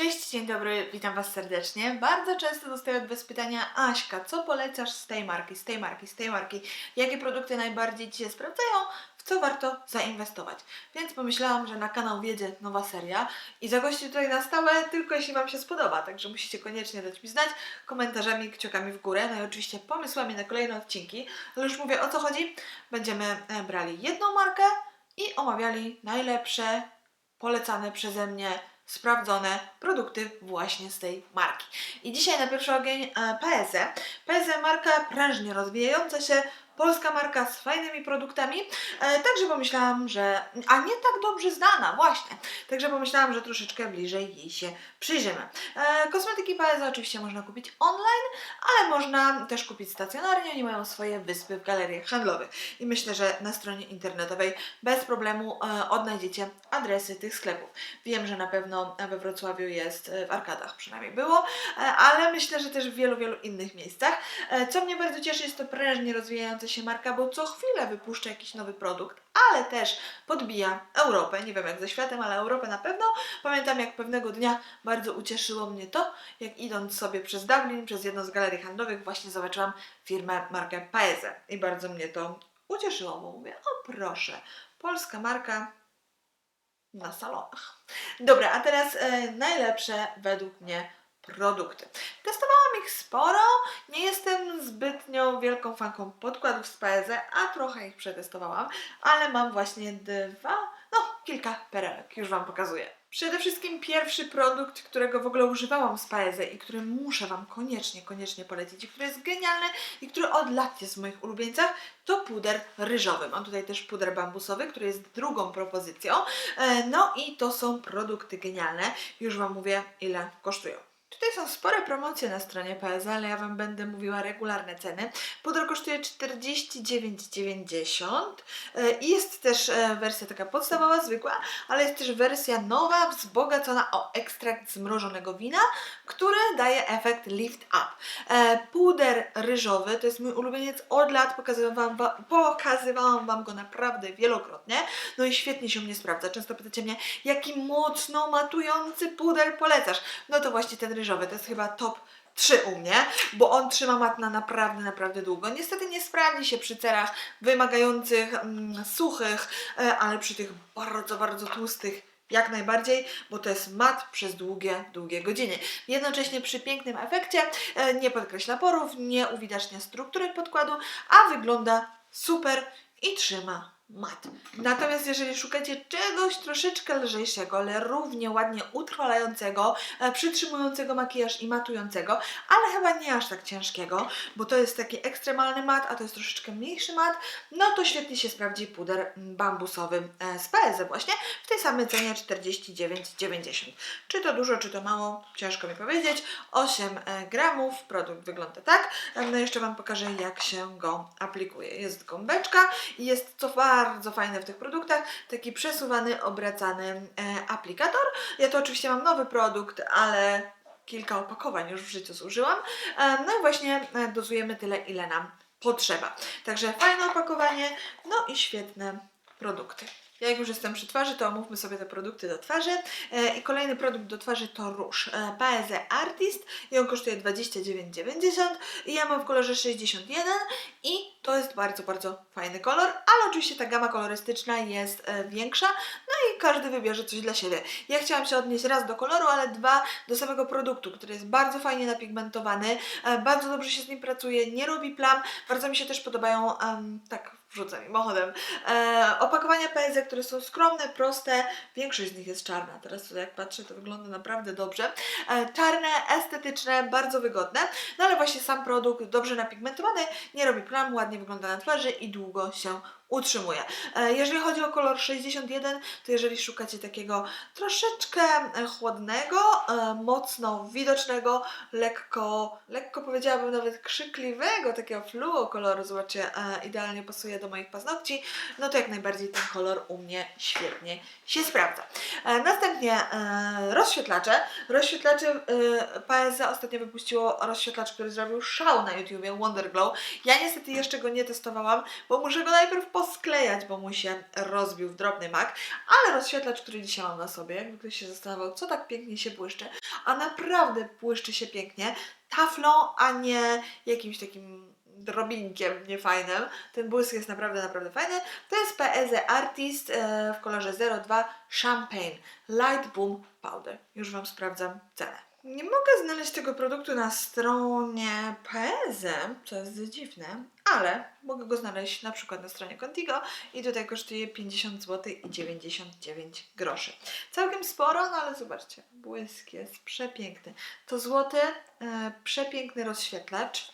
Cześć, dzień dobry, witam Was serdecznie. Bardzo często dostaję od Was pytania, Aśka, co polecasz z tej marki, z tej marki, z tej marki? Jakie produkty najbardziej Ci się sprawdzają? W co warto zainwestować? Więc pomyślałam, że na kanał wiedzie nowa seria i zagości tutaj na stałe, tylko jeśli Wam się spodoba. Także musicie koniecznie dać mi znać komentarzami, kciukami w górę, no i oczywiście pomysłami na kolejne odcinki. Ale już mówię o co chodzi. Będziemy e, brali jedną markę i omawiali najlepsze polecane przeze mnie sprawdzone produkty właśnie z tej marki. I dzisiaj na pierwszy ogień e, PSE. PSE marka prężnie rozwijająca się, polska marka z fajnymi produktami, e, także pomyślałam, że, a nie tak dobrze znana, właśnie, także pomyślałam, że troszeczkę bliżej jej się przyjrzymy. E, Kosmetyki PSE oczywiście można kupić online, ale można też kupić stacjonarnie, oni mają swoje wyspy w galeriach handlowych i myślę, że na stronie internetowej bez problemu e, odnajdziecie adresy tych sklepów. Wiem, że na pewno we Wrocławiu jest, w Arkadach przynajmniej było, ale myślę, że też w wielu, wielu innych miejscach. Co mnie bardzo cieszy, jest to prężnie rozwijająca się marka, bo co chwilę wypuszcza jakiś nowy produkt, ale też podbija Europę. Nie wiem jak ze światem, ale Europę na pewno. Pamiętam jak pewnego dnia bardzo ucieszyło mnie to, jak idąc sobie przez Dublin, przez jedną z galerii handlowych, właśnie zobaczyłam firmę, markę Paese. I bardzo mnie to ucieszyło, bo mówię, o proszę, polska marka na salonach. Dobra, a teraz e, najlepsze według mnie produkty. Testowałam ich sporo, nie jestem zbytnio wielką fanką podkładów z PSE, a trochę ich przetestowałam, ale mam właśnie dwa, no kilka perełek, już Wam pokazuję. Przede wszystkim pierwszy produkt, którego w ogóle używałam z PSE i który muszę Wam koniecznie, koniecznie polecić i który jest genialny i który od lat jest w moich ulubieńcach, to puder ryżowy. Mam tutaj też puder bambusowy, który jest drugą propozycją. E, No i to są produkty genialne. Już Wam mówię, ile kosztują. Tutaj są spore promocje na stronie PS, ale ja Wam będę mówiła regularne ceny. Puder kosztuje 49,90 e, i jest też e, wersja taka podstawowa, zwykła, ale jest też wersja nowa, wzbogacona o ekstrakt zmrożonego wina, który daje efekt lift up. E, Puder ryżowy to jest mój ulubieniec od lat, pokazywałam wam, pokazywałam Wam go naprawdę wielokrotnie, no i świetnie się mnie sprawdza. Często pytacie mnie, jaki mocno matujący puder polecasz? No to właśnie ten ryżowy, to jest chyba top 3 u mnie, bo on trzyma mat na naprawdę, naprawdę długo. Niestety nie sprawdzi się przy cerach wymagających mm, suchych, e, ale przy tych bardzo, bardzo tłustych jak najbardziej, bo to jest mat przez długie, długie godziny. Jednocześnie przy pięknym efekcie e, nie podkreśla porów, nie uwidacznia struktury podkładu, a wygląda super i trzyma mat. Natomiast jeżeli szukacie czegoś troszeczkę lżejszego, ale równie ładnie utrwalającego, e, przytrzymującego makijaż i matującego, ale chyba nie aż tak ciężkiego, bo to jest taki ekstremalny mat, a to jest troszeczkę mniejszy mat, no to świetnie się sprawdzi puder bambusowy e, z PSE właśnie w tej samej cenie 49,90. Czy to dużo, czy to mało, ciężko mi powiedzieć. 8 e, gramów, produkt wygląda tak. No jeszcze Wam pokażę jak się go aplikuje. Jest gąbeczka i jest co bardzo fajne w tych produktach, taki przesuwany, obracany e, aplikator. Ja to oczywiście mam nowy produkt, ale kilka opakowań już w życiu zużyłam. E, No i właśnie e, dozujemy tyle, ile nam potrzeba. Także fajne opakowanie, no i świetne produkty. Jak już jestem przy twarzy, to omówmy sobie te produkty do twarzy. I kolejny produkt do twarzy to róż PSE Artist i on kosztuje 29,90 i ja mam w kolorze 61 i to jest bardzo, bardzo fajny kolor, ale oczywiście ta gama kolorystyczna jest e, większa, no i każdy wybierze coś dla siebie. Ja chciałam się odnieść raz do koloru, ale dwa do samego produktu, który jest bardzo fajnie napigmentowany, e, bardzo dobrze się z nim pracuje, nie robi plam, bardzo mi się też podobają, tak wrzucę mimochodem, e, opakowania PSE, które są skromne, proste, większość z nich jest czarna, teraz tutaj jak patrzę to wygląda naprawdę dobrze, e, czarne, estetyczne, bardzo wygodne, no ale właśnie sam produkt dobrze napigmentowany, nie robi plam, ładnie wygląda na twarzy i długo się utrzymuje. E, Jeżeli chodzi o kolor 61, to jeżeli szukacie takiego troszeczkę chłodnego, e, mocno widocznego, lekko, lekko powiedziałabym nawet krzykliwego, takiego fluo koloru, zobaczcie, e, idealnie pasuje do moich paznokci, no to jak najbardziej ten kolor u mnie świetnie się sprawdza. Następnie rozświetlacze. Rozświetlacze PSE ostatnio wypuściło rozświetlacz, który zrobił szał na YouTubie, Wonder Glow. Ja niestety jeszcze go nie testowałam, bo muszę go najpierw posklejać, bo mu się rozbił w drobny mak, ale rozświetlacz, który dzisiaj mam na sobie, jakby ktoś się zastanawiał, co tak pięknie się błyszczy, a naprawdę błyszczy się pięknie, taflą, a nie jakimś takim drobinkiem niefajnym. Ten błysk jest naprawdę, naprawdę fajny. To jest PEZ Artist e, w kolorze 02 Champagne Light Boom Powder. Już Wam sprawdzam cenę. Nie mogę znaleźć tego produktu na stronie PEZ, co jest dziwne, ale mogę go znaleźć na przykład na stronie Contigo i tutaj kosztuje 50 zł i 99 groszy. Całkiem sporo, no ale zobaczcie, błysk jest przepiękny. To złoty, e, przepiękny rozświetlacz,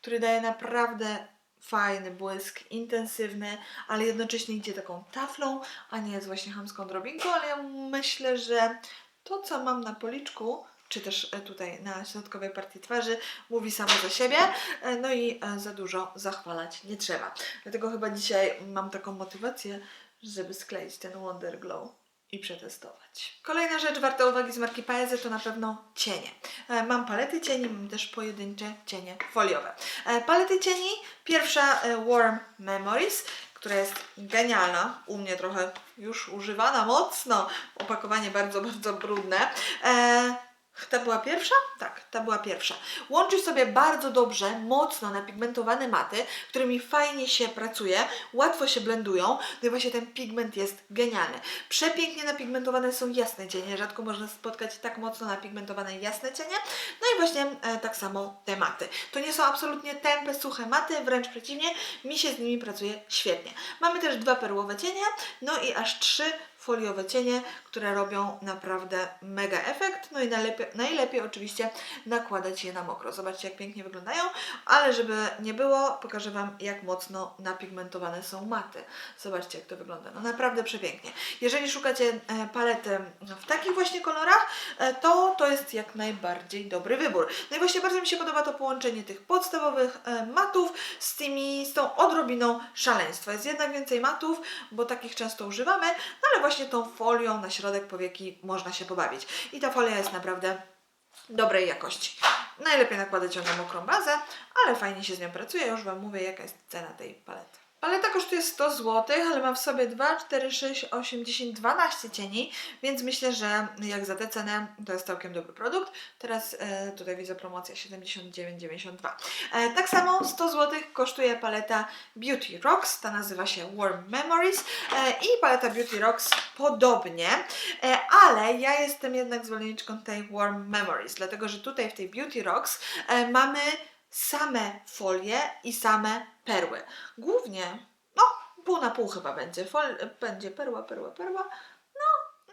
który daje naprawdę fajny błysk, intensywny, ale jednocześnie idzie taką taflą, a nie jest właśnie chamską drobinką, ale ja myślę, że to, co mam na policzku, czy też e, tutaj na środkowej partii twarzy, mówi samo za siebie, e, no i e, za dużo zachwalać nie trzeba. Dlatego chyba dzisiaj mam taką motywację, żeby skleić ten Wonder Glow i przetestować. Kolejna rzecz warta uwagi z marki Paese to na pewno cienie. Mam palety cieni, mam też pojedyncze cienie foliowe. Palety cieni, pierwsza Warm Memories, która jest genialna, u mnie trochę już używana mocno, opakowanie bardzo, bardzo brudne. E, ta była pierwsza? Tak, ta była pierwsza. Łączy sobie bardzo dobrze, mocno napigmentowane maty, którymi fajnie się pracuje, łatwo się blendują, no i właśnie ten pigment jest genialny. Przepięknie napigmentowane są jasne cienie, rzadko można spotkać tak mocno napigmentowane jasne cienie, no i właśnie e, tak samo te maty. To nie są absolutnie tępe, suche maty, wręcz przeciwnie, mi się z nimi pracuje świetnie. Mamy też dwa perłowe cienie, no i aż trzy foliowe cienie, które robią naprawdę mega efekt. No i najlepiej, najlepiej oczywiście nakładać je na mokro. Zobaczcie, jak pięknie wyglądają, ale żeby nie było, pokażę Wam, jak mocno napigmentowane są maty. Zobaczcie, jak to wygląda. No naprawdę przepięknie. Jeżeli szukacie e, palety w takich właśnie kolorach, e, to to jest jak najbardziej dobry wybór. No i właśnie bardzo mi się podoba to połączenie tych podstawowych e, matów z tymi, z tą odrobiną szaleństwa. Jest jednak więcej matów, bo takich często używamy, no ale właśnie tą folią na środek powieki można się pobawić. I ta folia jest naprawdę dobrej jakości. Najlepiej nakładać ją na mokrą bazę, ale fajnie się z nią pracuje. Już Wam mówię, jaka jest cena tej palety. Paleta kosztuje 100 zł, ale ma w sobie 2, 4, 6, 8, 10, 12 cieni, więc myślę, że jak za tę cenę to jest całkiem dobry produkt. Teraz e, tutaj widzę promocja 79,92. E, tak samo 100 zł kosztuje paleta Beauty Rocks, ta nazywa się Warm Memories e, i paleta Beauty Rocks podobnie, e, ale ja jestem jednak zwolenniczką tej Warm Memories, dlatego że tutaj w tej Beauty Rocks e, mamy same folie i same perły. Głównie, no pół na pół chyba będzie, Fol, będzie perła, perła, perła,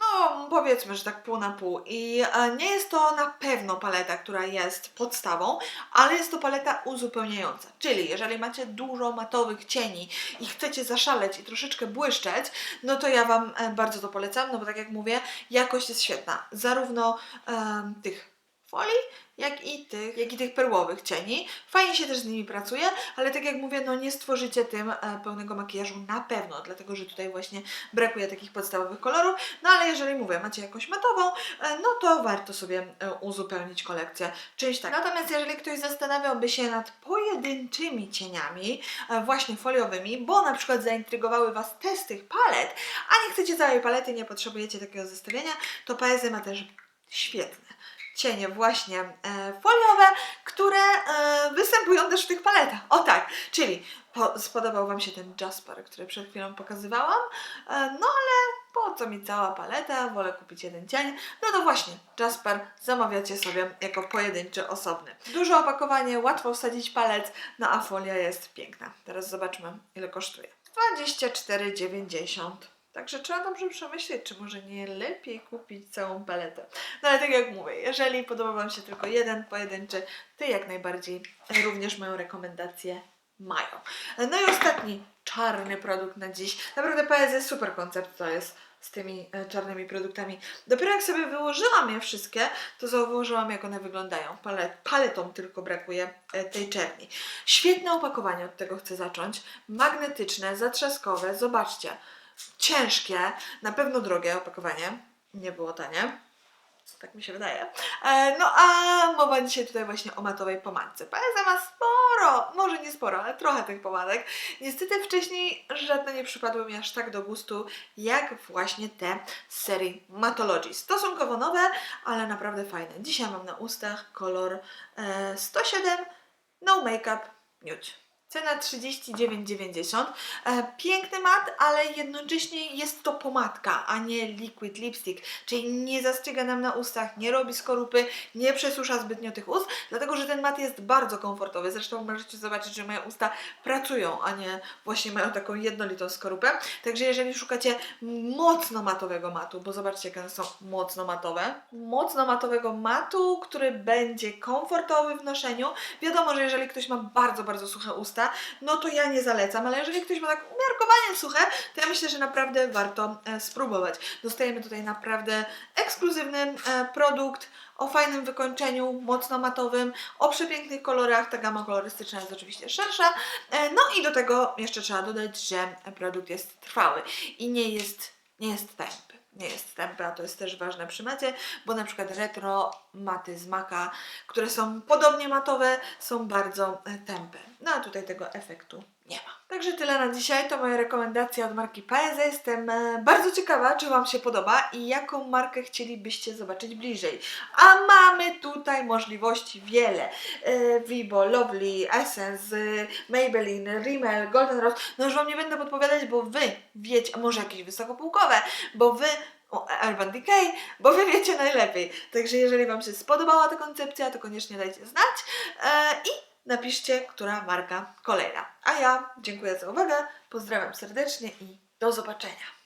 no powiedzmy, że tak pół na pół. I e, nie jest to na pewno paleta, która jest podstawą, ale jest to paleta uzupełniająca. Czyli jeżeli macie dużo matowych cieni i chcecie zaszaleć i troszeczkę błyszczeć, no to ja Wam e, bardzo to polecam, no bo tak jak mówię, jakość jest świetna. Zarówno em, tych folii, jak i, tych, jak i tych perłowych cieni. Fajnie się też z nimi pracuje, ale tak jak mówię, no nie stworzycie tym e, pełnego makijażu na pewno, dlatego że tutaj właśnie brakuje takich podstawowych kolorów. No ale jeżeli mówię, macie jakąś matową, e, no to warto sobie e, uzupełnić kolekcję czymś tak. Natomiast jeżeli ktoś zastanawiałby się nad pojedynczymi cieniami, właśnie foliowymi, bo na przykład zaintrygowały Was testy tych palet, a nie chcecie całej palety, nie potrzebujecie takiego zestawienia, to Paezy ma też świetne cienie właśnie e, foliowe, które e, występują też w tych paletach. O tak, czyli po, spodobał Wam się ten Jasper, który przed chwilą pokazywałam, e, no ale po co mi cała paleta, wolę kupić jeden cień. No to właśnie, Jasper zamawiacie sobie jako pojedynczy, osobny. Duże opakowanie, łatwo wsadzić palec, no a folia jest piękna. Teraz zobaczmy, ile kosztuje. 24,90 Także trzeba dobrze przemyśleć, czy może nie lepiej kupić całą paletę. No ale tak jak mówię, jeżeli podoba Wam się tylko jeden pojedynczy, to jak najbardziej również moją rekomendację mają. No i ostatni czarny produkt na dziś. Naprawdę PSZ super koncept to jest z tymi e, czarnymi produktami. Dopiero jak sobie wyłożyłam je wszystkie, to zauważyłam jak one wyglądają. Palet, paletą tylko brakuje e, tej czerni. Świetne opakowanie, od tego chcę zacząć. Magnetyczne, zatrzaskowe, zobaczcie ciężkie, na pewno drogie opakowanie. Nie było tanie. Tak mi się wydaje. E, no a mowa dzisiaj tutaj właśnie o matowej pomadce. PSA ma sporo może nie sporo, ale trochę tych pomadek. Niestety wcześniej żadne nie przypadły mi aż tak do gustu, jak właśnie te z serii Matology. Stosunkowo nowe, ale naprawdę fajne. Dzisiaj mam na ustach kolor e, 107 No Makeup Nude. Cena 39,90. E, piękny mat, ale jednocześnie jest to pomadka, a nie liquid lipstick, czyli nie zastrzyga nam na ustach, nie robi skorupy, nie przesusza zbytnio tych ust, dlatego że ten mat jest bardzo komfortowy. Zresztą możecie zobaczyć, że moje usta pracują, a nie właśnie mają taką jednolitą skorupę. Także jeżeli szukacie mocno matowego matu, bo zobaczcie, jak one są mocno matowe, mocno matowego matu, który będzie komfortowy w noszeniu. Wiadomo, że jeżeli ktoś ma bardzo, bardzo suche usta, no to ja nie zalecam, ale jeżeli ktoś ma tak umiarkowanie suche, to ja myślę, że naprawdę warto e, spróbować. Dostajemy tutaj naprawdę ekskluzywny e, produkt o fajnym wykończeniu, mocno matowym, o przepięknych kolorach. Ta gama kolorystyczna jest oczywiście szersza. E, No i do tego jeszcze trzeba dodać, że produkt jest trwały i nie jest, nie jest tępy. Nie jest tępy, a to jest też ważne przy macie, bo na przykład retro maty z Maka, które są podobnie matowe, są bardzo e, tępe. No a tutaj tego efektu nie ma. Także tyle na dzisiaj, to moja rekomendacja od marki Paese. Jestem e, bardzo ciekawa, czy Wam się podoba i jaką markę chcielibyście zobaczyć bliżej. A mamy tutaj możliwości wiele. E, Vibo, Lovely, Essence, e, Maybelline, Rimmel, Golden Rose. No już Wam nie będę podpowiadać, bo Wy wiecie, a może jakieś wysokopółkowe, bo Wy Urban Decay, bo Wy wiecie najlepiej. Także jeżeli Wam się spodobała ta koncepcja, to koniecznie dajcie znać e, i napiszcie, która marka kolejna. A ja dziękuję za uwagę, pozdrawiam serdecznie i do zobaczenia.